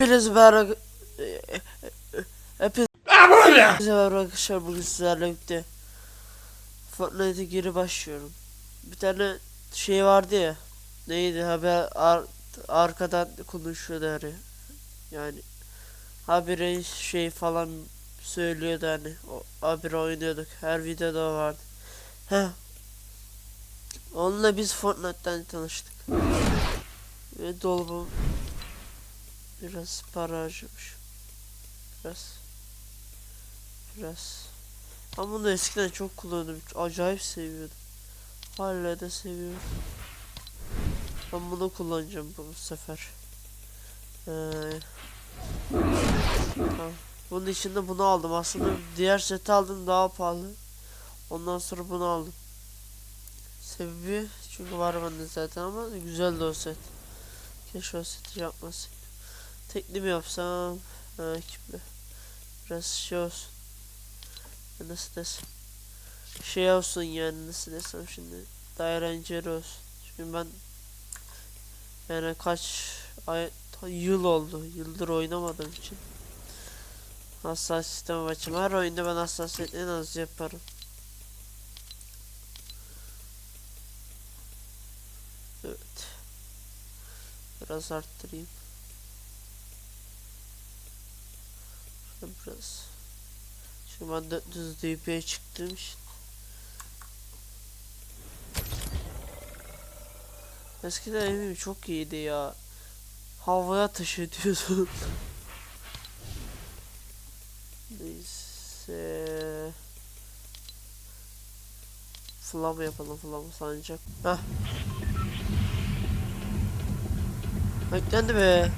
Hepiniz merhaba. Hepiniz merhaba arkadaşlar bugün sizlerle birlikte Fortnite'e geri başlıyorum. Bir tane şey vardı ya. Neydi haber ar arkadan konuşuyordu hani. Yani habire şey falan söylüyordu hani. O, habire oynuyorduk. Her videoda vardı. Heh. Onunla biz Fortnite'tan tanıştık. Ve dolabım Biraz para harcamış. Biraz. Biraz. Ben bunu eskiden çok kullanıyordum. Acayip seviyordum. Hala da seviyorum. Ben bunu kullanacağım bu sefer. Ee, ha, bunun içinde bunu aldım. Aslında diğer seti aldım daha pahalı. Ondan sonra bunu aldım. Sebebi çünkü var bende zaten ama güzeldi o set. Keşke o seti yapmasaydım. Tekli yapsam? Ha, kimle? Biraz şey olsun. Nasıl desem? Şey olsun yani nasıl desem şimdi. Daha eğlenceli olsun. Çünkü ben yani kaç ay yıl oldu. Yıldır oynamadığım için. Hassasiyetten açım. Her oyunda ben hassasiyet en az yaparım. Evet. Biraz arttırayım. Biraz. Şimdi ben 400 dp'ye çıktığım için. Eskiden evim çok iyiydi ya. Havaya ateş ediyorsun. Neyse. Flam yapalım flam sancak. Hah. Beklendi be.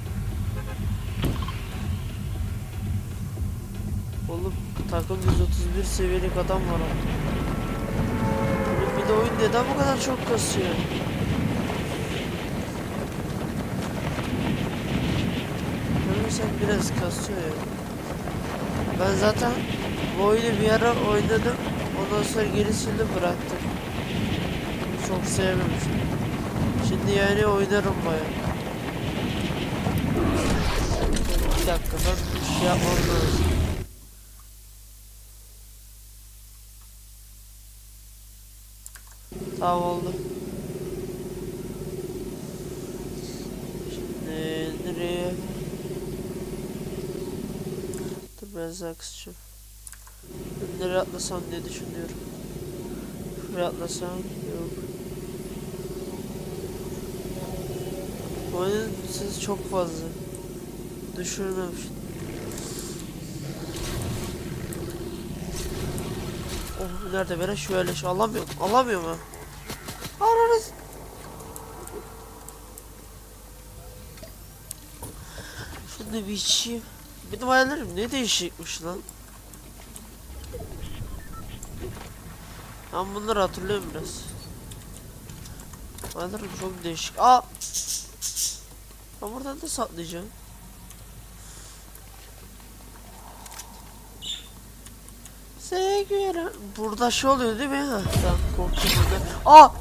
Oğlum takım 131 seviyelik adam var bir de oyun neden bu kadar çok kasıyor? Görürsen biraz kasıyor ya. Ben zaten bu oyunu bir ara oynadım. Ondan sonra gerisini bıraktım. Çok sevmemiştim. Şimdi yani oynarım baya. Bir dakika ben bir şey yapmam lazım. Tamam oldu. Şimdi nereye? Dur biraz daha kısacağım. Nereye atlasam diye düşünüyorum. Şuraya atlasam yok. Oyunun sesi çok fazla. Düşürmemiş. Oh nerede böyle şöyle şu alamıyorum. Alamıyorum ha. Ananı Şimdi bir içeyim. Benim hayallerim ne değişikmiş lan. Ben bunları hatırlıyorum biraz. Hayallerim çok değişik. Aa! Ben buradan da saklayacağım. Sevgilim. Burada şey oluyor değil mi? Ha, tamam korktum burada. Aa!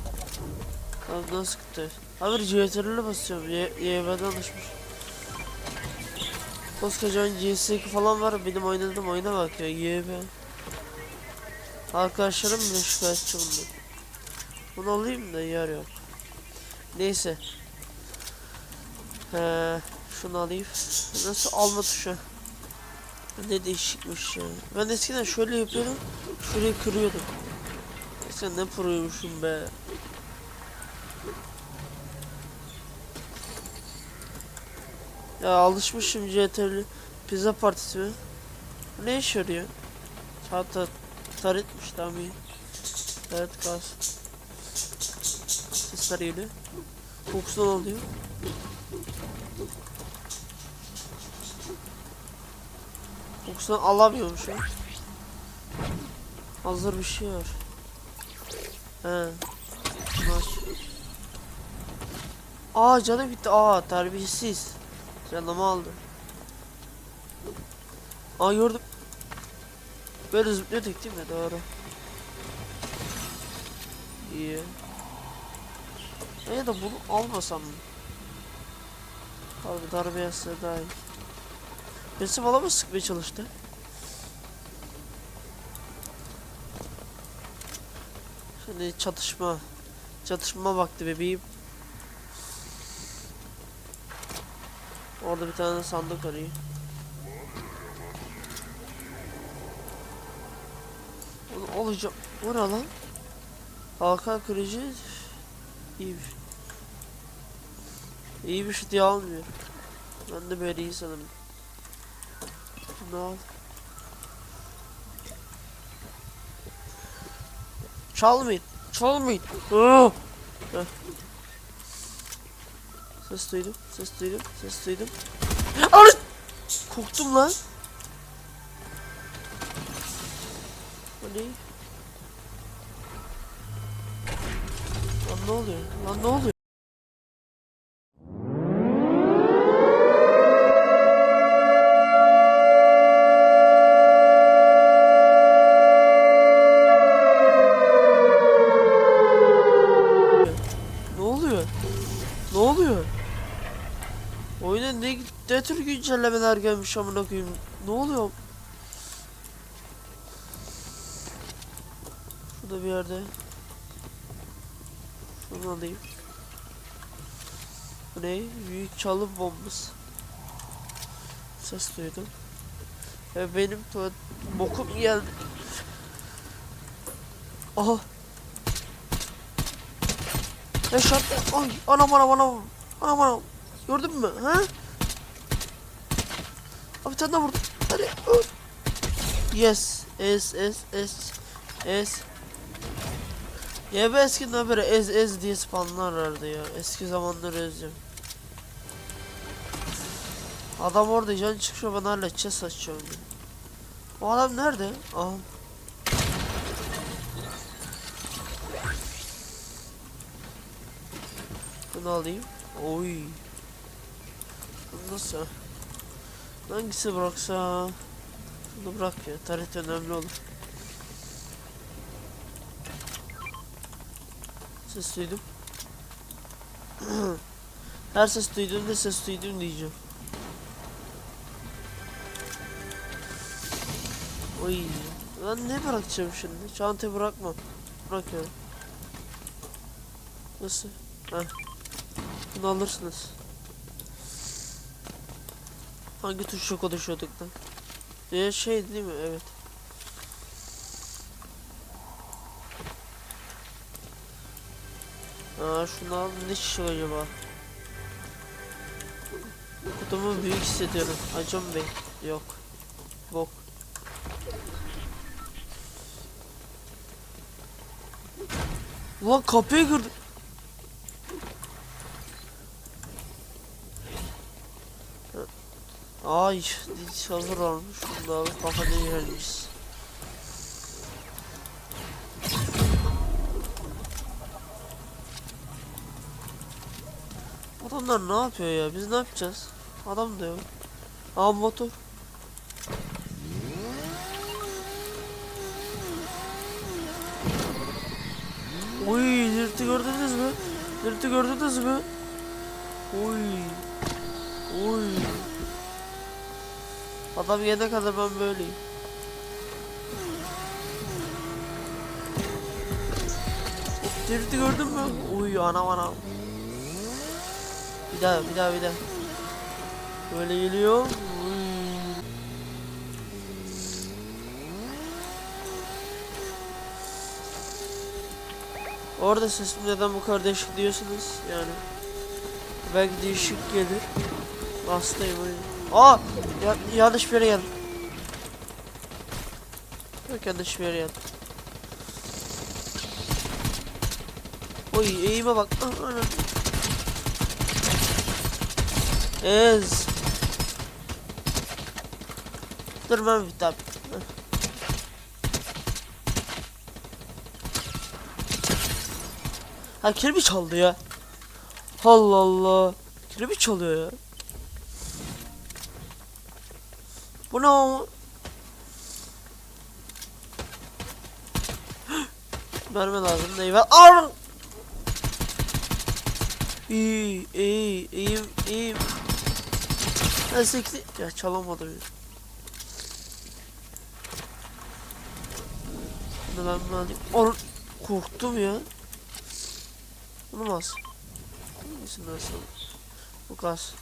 Tamam nasıl gitti? Abi CTRL'e basıyorum. Y YB'den alışmış. Koskocaman CS2 falan var. Benim oynadığım oyuna bak ya. YB. Arkadaşlarım bile şikayetçi bundan. Bunu alayım da yer yok. Neyse. Ee, şunu alayım. Nasıl alma tuşu? Ne değişikmiş ya. Ben eskiden şöyle yapıyordum. Şurayı kırıyordum. Eskiden ne proymuşum be. Ya alışmışım CTRL pizza partisi mi? Ne işe yarıyor? Hatta taritmiş tamam iyi. Evet kalsın. Sesler geliyor. Kokusu oluyor? Kokusunu alamıyorum şu an. Hazır bir şey var. He. Nasıl? Aa canım gitti. Aa terbiyesiz. Canımı aldı. Aa gördüm. Böyle zıplıyorduk değil mi? Doğru. İyi. Ya da bunu almasam mı? Abi darbe yazsa daha iyi. Birisi bana mı sıkmaya çalıştı? Şimdi çatışma. Çatışma vakti bebeğim. Orada bir tane sandık arıyor. Oğlum olacak. Bu ne lan? Halka kırıcı iyiymiş. İyiymiş diye almıyor. Ben de böyle iyi sanırım. Ne al? Çalmayın. Çalmayın. Ah! Ses duydum. Ses duydum. Ses duydum. Anı! Korktum lan. O ne? Lan ne oluyor? Lan ne oluyor? Güncellemeler gelmiş amına koyayım? Ne oluyor? Şurada bir yerde. Şunu alayım. Bu ne? Büyük çalı bombası. Ses duydum. Ve benim tuvalet bokum geldi. Aha. Yaşat. Ay anam anam anam. Anam anam. Gördün mü? Ha? Abi tane daha vurdum. Hadi. Yes. Es es es. Es. Ya ben eskiden böyle ez ez diye spawnlar vardı ya. Eski zamanları özlüyorum. Adam orada can çıkıyor ben halledeceğiz saçacağım. O adam nerede? Aha. Bunu alayım. Oy. Nasıl? Hangisi bıraksa? Bunu bırak ya. Tarih önemli olur. Ses duydum. Her ses duyduğumda ses duydum diyeceğim. Oy. Lan ne bırakacağım şimdi? Çantayı bırakmam. Bırakıyorum. Nasıl? Heh. Bunu alırsınız. Hangi tuşla konuşuyorduk lan? Ya şey değil mi? Evet. Aa şunu al ne şişe acaba? Kutumu büyük hissediyorum. Acım Bey. Yok. Bok. Lan kapıyı kırdı. Ay, hazır olmuş. Alıp kafada yermiş. Adamlar ne yapıyor ya? Biz ne yapacağız? Adam da yok. Aa motor. Oy, Dirt'i gördünüz mü? Dirt'i gördünüz mü? Oy. Oy. Adam gelene kadar ben böyleyim. Dirt'i gördün mü? Uy anam anam. Bir daha bir daha bir daha. Böyle geliyor. Orada sesim neden bu kadar değişik diyorsunuz yani. Belki değişik gelir. Hastayım o. Aa! Ya, yanlış bir yere geldim. Yok yanlış bir yere geldim. Oy eğime bak. Ez. Dur ben bir daha. Ha kirpi çaldı ya. Allah Allah. Kirpi çalıyor ya. Bu ne? Mermi lazım da eyvah. Ar! İyi, iyi, iyiyim, iyiyim. Nasıl ikili? Ya çalamadı beni. Şimdi ben bunu hani alayım. Korktum ya. Bunu mu alsın? Hangisini alsın? Bu gaz.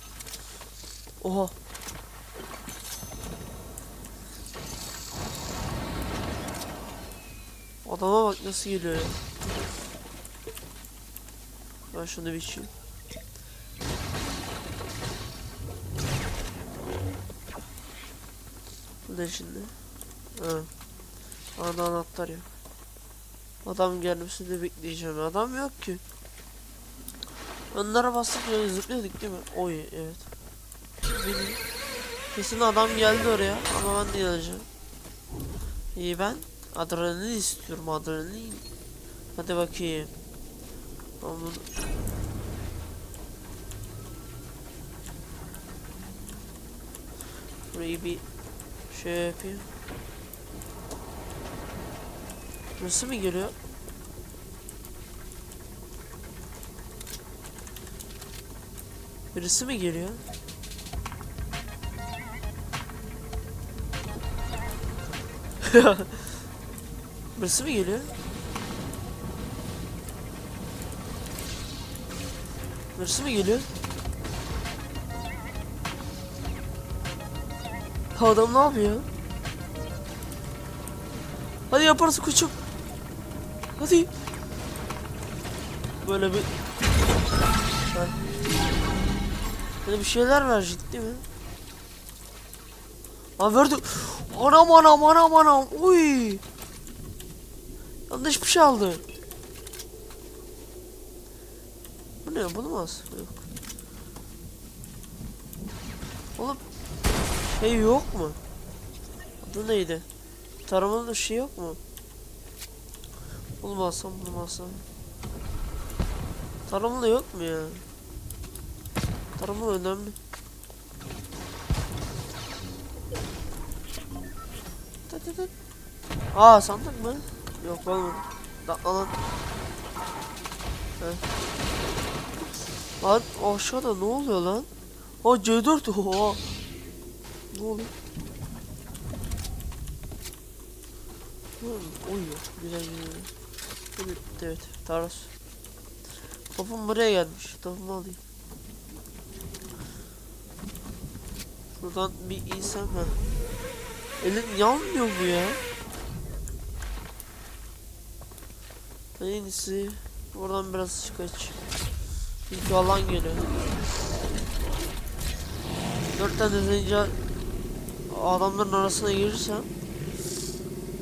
Oha. Adama bak nasıl geliyor ya. Ben şunu biçeyim. Bu ne şimdi? Ha. Ana anahtar yok. Adam gelmesini bekleyeceğim. Adam yok ki. Önlere bastık böyle zıplıyorduk değil mi? Oy evet. Kesin adam geldi oraya ama ben de geleceğim. İyi ben adrenalin istiyorum adrenalin. Hadi bakayım. Bunu... Burayı bir şey yapayım. Nasıl mı geliyor? Birisi mi geliyor? Birisi mi geliyor? Birisi mi geliyor? Adam ne yapıyor? Hadi yaparız koçum. Hadi. Böyle bir... Böyle bir şeyler ver ciddi mi? Ha verdi. Anam anam anam anam. Uy. Yanlış aldı. Bu ne? Bunu mu alsın? Yok. Oğlum şey yok mu? Adı neydi? Taramanın şey yok mu? Mu alsam? Taramalı yok mu ya? Taramalı önemli. Aa sandık mı? Yok olmadı. Da alan. Heh. Lan aşağıda ne oluyor lan? Ha C4 oha. Ne oluyor? Hmm, uyuyor. Güzel güzel. Evet, evet. Taras. Topum buraya gelmiş. Topumu alayım. Şuradan bir insem ha. Elim yanmıyor bu ya. En iyisi buradan biraz kaç. Çünkü alan geliyor. Dört tane zince adamların arasına girirsem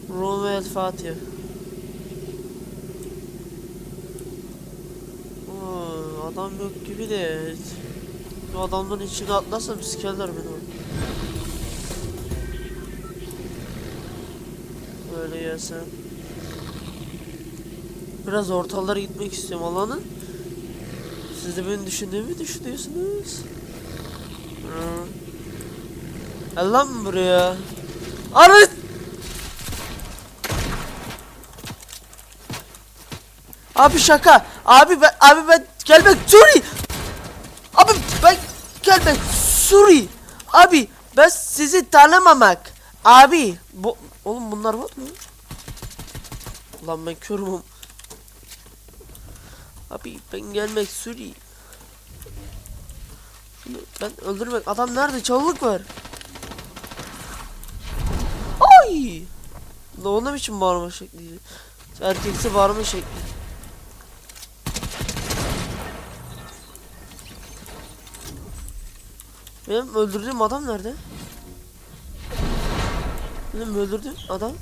Rum ve El Fatiha. Oo, adam yok gibi de bu adamların içine atlarsam sikerler beni orada. Böyle gelsem. Biraz ortalara gitmek istiyorum alanın. Siz de beni düşündüğümü düşünüyorsunuz. Gel lan buraya. Arı! Abi şaka. Abi ben abi ben gelmek Suri. Abi ben gelmek Suri. Abi ben sizi tanımamak. Abi bu oğlum bunlar var mı? Lan ben körüm. Abi ben gelmek Suri. Şunu ben öldürmek. Adam nerede? Çabuk ver. Ay! Ne onun için bağırma şekli? Erkeksi bağırma şekli. Benim öldürdüğüm adam nerede? Benim öldürdüğüm adam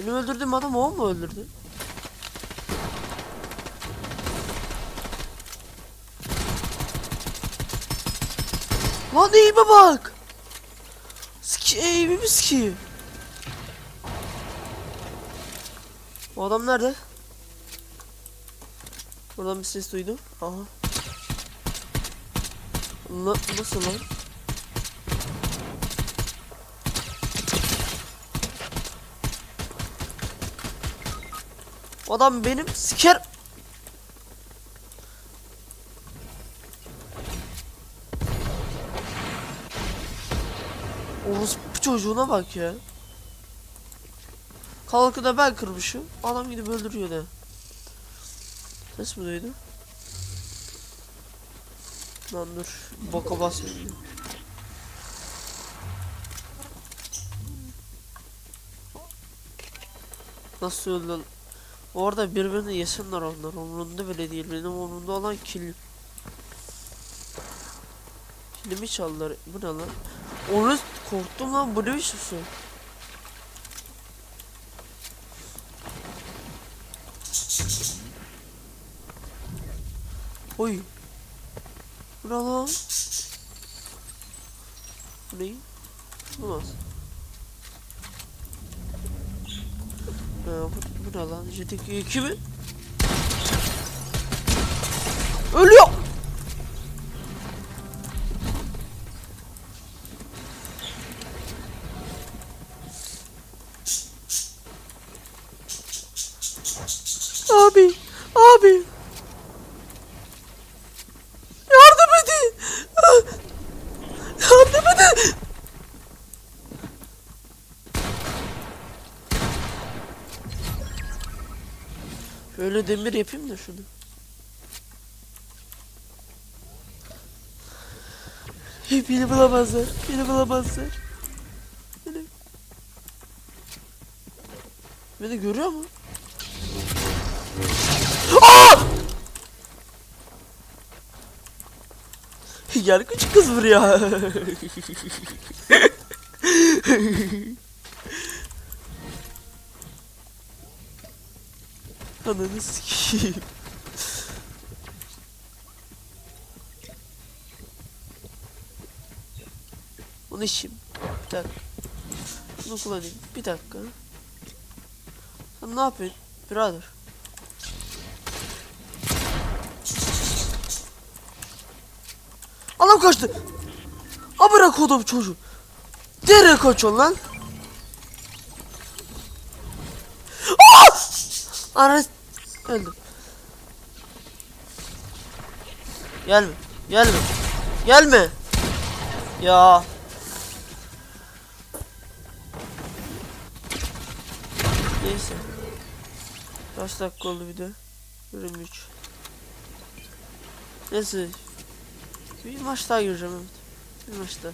Benim öldürdüğüm adam o mu öldürdü? Lan eğime bak! Ski eğimimi sikeyim. O adam nerede? Buradan bir ses duydum. Aha. Na nasıl lan? Adam benim siker. Orospu çocuğuna bak ya. Kalkı da ben kırmışım. Adam gidip öldürüyor da. Ses mi duydun? Lan dur. Boka basmayayım. Nasıl öldü? Orada birbirini yesinler onlar. Umurunda bile değil. Benim umurumda olan kill. Kilimi çaldılar. Bu ne lan? Onu korktum lan. Bu ne biçim su? Oy. Bu ne lan? Bu ne? Olmaz. Ha, bu, bu ne lan? Jetix 2 mi? Ölüyor! Şöyle demir yapayım da şunu. Beni bulamazlar. Beni bulamazlar. Beni... Beni görüyor mu? Aa! Gel küçük kız buraya. Ananı. Bunu içeyim. Bir dakika. Bunu kullanayım. Bir dakika. Sen ne yapıyorsun? Birader. Adam kaçtı. Ha bırak oğlum çocuğu. Nereye kaçıyorsun lan? Aa! Öldüm. Gelme. Gelme. Gelme. Ya. Neyse. Kaç dakika oldu video? 23. Neyse. Bir maç daha gireceğim evet. Bir maç daha.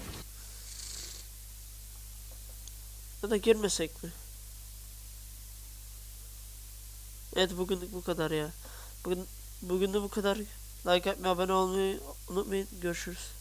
Ya da girmesek mi? Evet bugünlük bu kadar ya. Bugün bugün de bu kadar. Like atmayı, abone olmayı unutmayın. Görüşürüz.